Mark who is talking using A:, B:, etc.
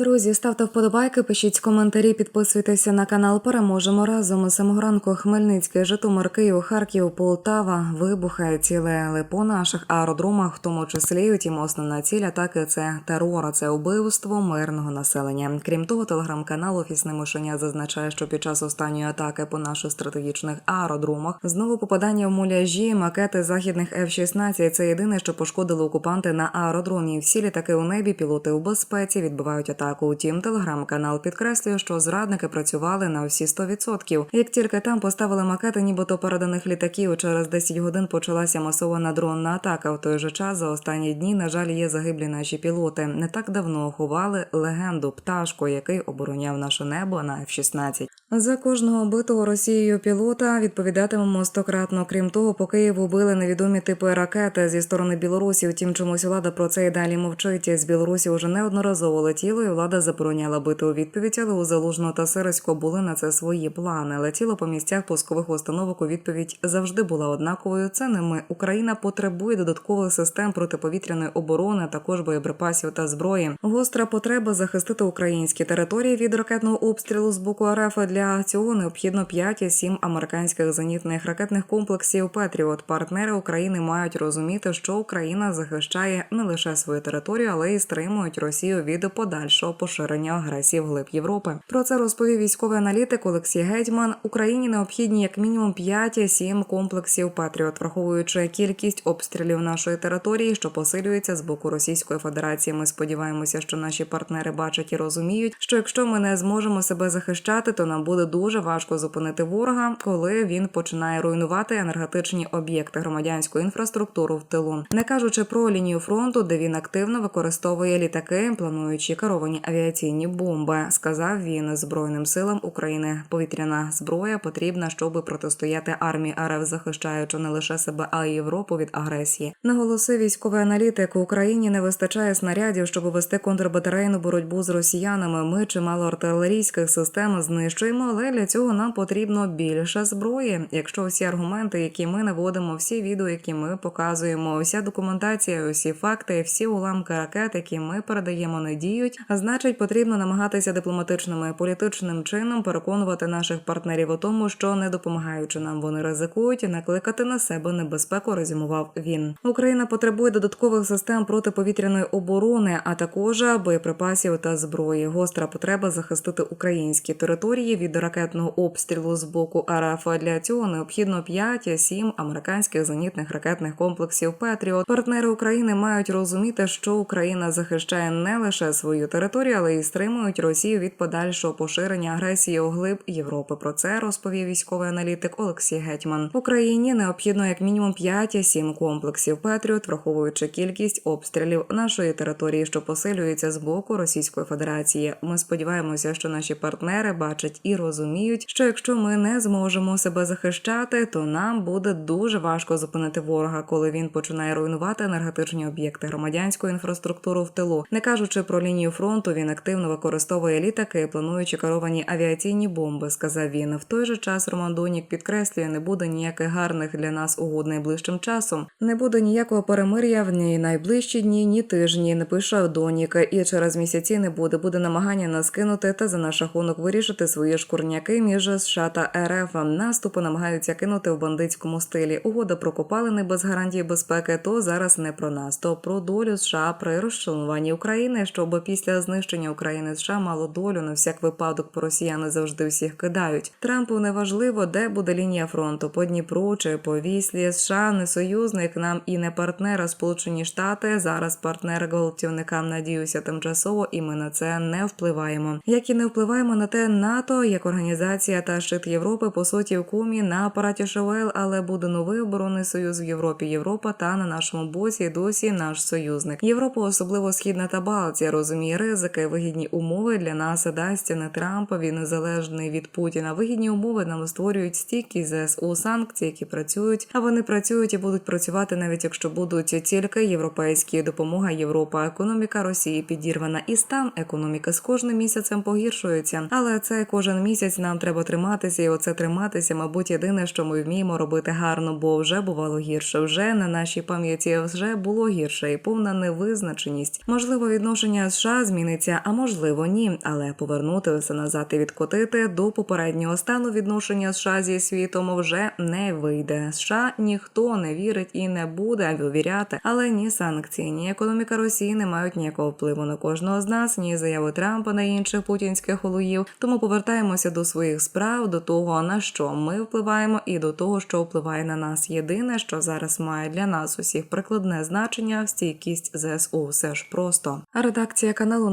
A: Друзі, ставте вподобайки, пишіть коментарі, підписуйтеся на канал. Переможемо разом. Самого ранку Хмельницький, Житомир, Київ, Харків, Полтава вибухає ціле по наших аеродромах, в тому числі утім, основна ціль атаки це терор, це убивство мирного населення. Крім того, телеграм-канал Офісне мишеня зазначає, що під час останньої атаки по наших стратегічних аеродромах знову попадання в муляжі, макети західних F-16 – Це єдине, що пошкодили окупанти на аеродромі. Всі літаки у небі, пілоти у безпеці відбивають атаку. Утім, телеграм-канал підкреслює, що зрадники працювали на всі 100%. Як тільки там поставили макети, нібито переданих літаків, через 10 годин почалася масована дронна атака. В той же час за останні дні, на жаль, є загиблі наші пілоти. Не так давно ховали легенду пташку, який обороняв наше небо на F-16. За кожного битого Росією пілота відповідатимемо стократно. Крім того, по Києву били невідомі типи ракети зі сторони Білорусі. Втім, чомусь влада про це і далі мовчить. З Білорусі вже неодноразово летіло, і влада забороняла бити у відповідь, але у Залужного та Сирисько були на це свої плани. Летіло по місцях пускових установок. У відповідь завжди була однаковою. Це не. Україна потребує додаткових систем протиповітряної оборони, також боєприпасів та зброї. Гостра потреба захистити українські території від ракетного обстрілу з боку РФ. Для цього необхідно 5-7 американських зенітних ракетних комплексів Петріот. Партнери України мають розуміти, що Україна захищає не лише свою територію, але й стримують Росію від подальшого поширення агресії вглиб Європи. Про це розповів військовий аналітик Олексій Гетьман. Україні необхідні як мінімум 5-7 комплексів Петріот, враховуючи кількість обстрілів нашої території, що посилюється з боку Російської Федерації. Ми сподіваємося, що наші партнери бачать і розуміють, що якщо ми не зможемо себе захищати, то нам буде дуже важко зупинити ворога, коли він починає руйнувати енергетичні об'єкти громадянську інфраструктуру в тилу, не кажучи про лінію фронту, де він активно використовує літаки, плануючи керовані авіаційні бомби. Сказав він збройним силам України. Повітряна зброя потрібна, щоб протистояти армії РФ, захищаючи не лише себе, а й Європу від агресії. Наголосив військовий аналітик. Україні не вистачає снарядів, щоб вести контрбатарейну боротьбу з росіянами. Ми чимало артилерійських систем знищуємо, але для цього нам потрібно більше зброї. Якщо всі аргументи, які ми наводимо, всі відео, які ми показуємо, вся документація, усі факти, всі уламки ракет, які ми передаємо, не діють, значить потрібно намагатися дипломатичним і політичним чином переконувати наших партнерів у тому, що не допомагаючи нам, вони ризикують накликати на себе небезпеку. Резюмував він. Україна потребує додаткових систем протиповітряної оборони, а також боєприпасів та зброї. Гостра потреба захистити українські території від ракетного обстрілу з боку РФ. Для цього необхідно 5-7 американських зенітних ракетних комплексів Петріот. Партнери України мають розуміти, що Україна захищає не лише свою територію, але й стримують Росію від подальшого поширення агресії у глиб Європи. Про це розповів військовий аналітик Олексій Гетьман. Україні необхідно як мінімум 5-7 комплексів Петріот, враховуючи кількість обстрілів нашої території, що посилюється з боку Російської Федерації. Ми сподіваємося, що наші партнери бачать і розуміють, що якщо ми не зможемо себе захищати, то нам буде дуже важко зупинити ворога, коли він починає руйнувати енергетичні об'єкти громадянську інфраструктуру в тилу. Не кажучи про лінію фронту, він активно використовує літаки, плануючи керовані авіаційні бомби. Сказав він. В той же час Роман Донік підкреслює, не буде ніяких гарних для нас угод найближчим часом. Не буде ніякого перемир'я в ні найближчі дні, ні тижні. Не пише Донік. І через місяці не буде. Буде намагання нас кинути та за наш рахунок вирішити свої шкурняки між США та РФ. Наступи намагаються кинути в бандитському стилі. Угода про копалини без гарантії безпеки. То зараз не про нас, то про долю США при розчленуванні України, щоб після знищення України США мало долю на всяк випадок, бо росіяни завжди всіх кидають. Трампу не важливо, де буде лінія фронту по Дніпру чи по Віслі. США не союзник нам і не партнера. Сполучені Штати зараз партнери гвалтівникам надіюся тимчасово, і ми на це не впливаємо. Як і не впливаємо на те НАТО як організація та щит Європи по суті в кумі на апараті ШВЛ, але буде новий оборонний союз в Європі. Європа та на нашому боці досі наш союзник. Європа, особливо східна та Балтія, розуміє ризики, вигідні умови для нас дасть не Трампові, незалежний від Путіна. Вигідні умови нам створюють стійкі ЗСУ санкції, які працюють, а вони працюють і будуть працювати навіть якщо будуть тільки європейські допомога Європа. Економіка Росії підірвана, і стан економіки з кожним місяцем погіршується. Але це кожен місяць нам треба триматися, і оце триматися, мабуть, єдине, що ми вміємо робити гарно, бо вже бувало гірше. Вже на нашій пам'яті вже було гірше і повна невизначеність. Можливо, відношення США змінить таємниця, а можливо, ні. Але повернути все назад і відкотити до попереднього стану відношення США зі світом вже не вийде. США ніхто не вірить і не буде довіряти, але ні санкції, ні економіка Росії не мають ніякого впливу на кожного з нас, ні заяви Трампа на інших путінських олуїв. Тому повертаємося до своїх справ, до того на що ми впливаємо, і до того, що впливає на нас. Єдине, що зараз має для нас усіх прикладне значення стійкість ЗСУ. Все ж просто. Редакція каналу